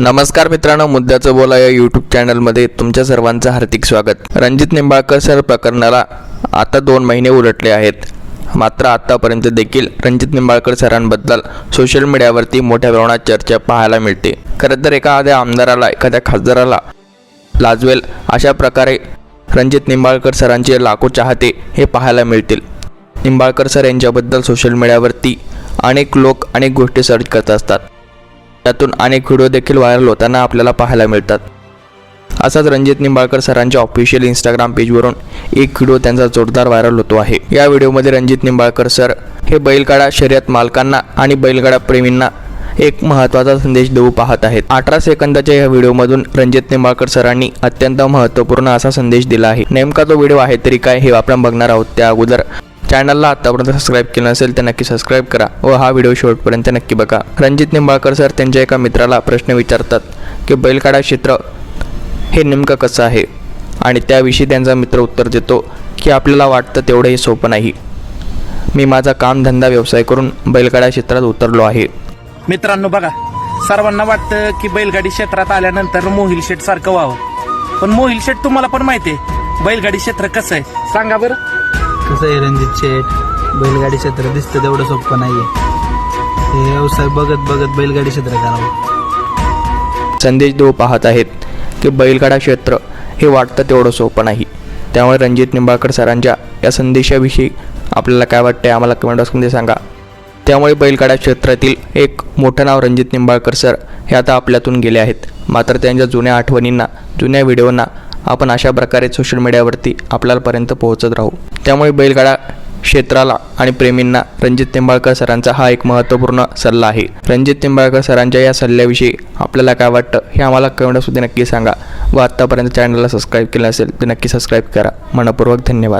नमस्कार मित्रांनो मुद्द्याचं बोला या यूट्यूब चॅनलमध्ये तुमच्या सर्वांचं हार्दिक स्वागत. रणजित निंबाळकर सर प्रकरणाला आता दोन महिने उलटले आहेत. मात्र आतापर्यंत देखील रणजित निंबाळकर सरांबद्दल सोशल मीडियावरती मोठ्या प्रमाणात चर्चा पाहायला मिळते. खरं तर एखाद्या आमदाराला एखाद्या खासदाराला लाजवेल अशा प्रकारे रणजित निंबाळकर सरांचे लाखो चाहते हे पाहायला मिळतील. निंबाळकर सर यांच्याबद्दल सोशल मीडियावरती अनेक लोक अनेक गोष्टी सर्च करत असतात. त्यातून अनेक व्हिडिओ देखील व्हायरल होताना आपल्याला पाहायला मिळतात. असाच रणजित निंबाळकर सरांच्या ऑफिशियल इंस्टाग्राम पेजवरून एक व्हिडिओ त्यांचा जोरदार व्हायरल होतो आहे. या व्हिडिओमध्ये रणजित निंबाळकर सर हे बैलगाडा शर्यत मालकांना आणि बैलगाडा प्रेमींना एक महत्त्वाचा संदेश देऊ पाहत आहेत. अठरा सेकंदाच्या या व्हिडिओमधून रणजित निंबाळकर सरांनी अत्यंत महत्त्वपूर्ण असा संदेश दिला आहे. नेमका तो व्हिडिओ आहे तरी काय हे आपण बघणार आहोत. त्या अगोदर चॅनलला आतापर्यंत सबस्क्राईब केलं नसेल तर नक्की सबस्क्राईब करा व हा व्हिडिओ शेवटपर्यंत नक्की बघा. रणजित निंबाळकर सर त्यांच्या एका मित्राला प्रश्न विचारतात की बैलगाडा क्षेत्र हे नेमकं कसं आहे? आणि त्याविषयी त्यांचा मित्र उत्तर देतो की आपल्याला वाटतं तेवढं हे सोपं नाही. मी माझा कामधंदा व्यवसाय करून बैलगाडा क्षेत्रात उतरलो आहे. मित्रांनो बघा सर्वांना वाटतं की बैलगाडी क्षेत्रात आल्यानंतर मोहिल शेट सारखं व्हावं. पण मोहिल शेट तुम्हाला पण माहिती आहे बैलगाडी क्षेत्र कसं आहे? सांगा बरं. कसं आहे रणजित शेठ बैलगाडी क्षेत्र दिसतं तेवढं सोपं नाहीये. हे व्यवसाय बघत बघत बैलगाडी क्षेत्र करावं. संदेश देव पाहत आहेत की बैलगाडा क्षेत्र हे वाटतं तेवढं सोपं नाही. त्यामुळे रणजित निंबाळकर सरांच्या या संदेशाविषयी आपल्याला काय वाटतंय आम्हाला कमेंट बॉक्समध्ये सांगा. त्यामुळे बैलगाडा क्षेत्रातील एक मोठं नाव रणजित निंबाळकर सर हे आता आपल्यातून गेले आहेत. मात्र त्यांच्या जुन्या आठवणींना जुन्या व्हिडिओंना आपण अशा प्रकारे सोशल मीडियावरती आपल्यापर्यंत पोहोचत राहू. त्यामुळे बैलगाडा क्षेत्राला आणि प्रेमींना रणजित निंबाळकर सरांचा हा एक महत्त्वपूर्ण सल्ला आहे. रणजित निंबाळकर सरांच्या या सल्ल्याविषयी आपल्याला काय वाटतं हे आम्हाला कमेंटसुद्धा नक्की सांगा. व आत्तापर्यंत चॅनलला सबस्क्राईब केलं असेल तर नक्की सबस्क्राईब करा. मनपूर्वक धन्यवाद.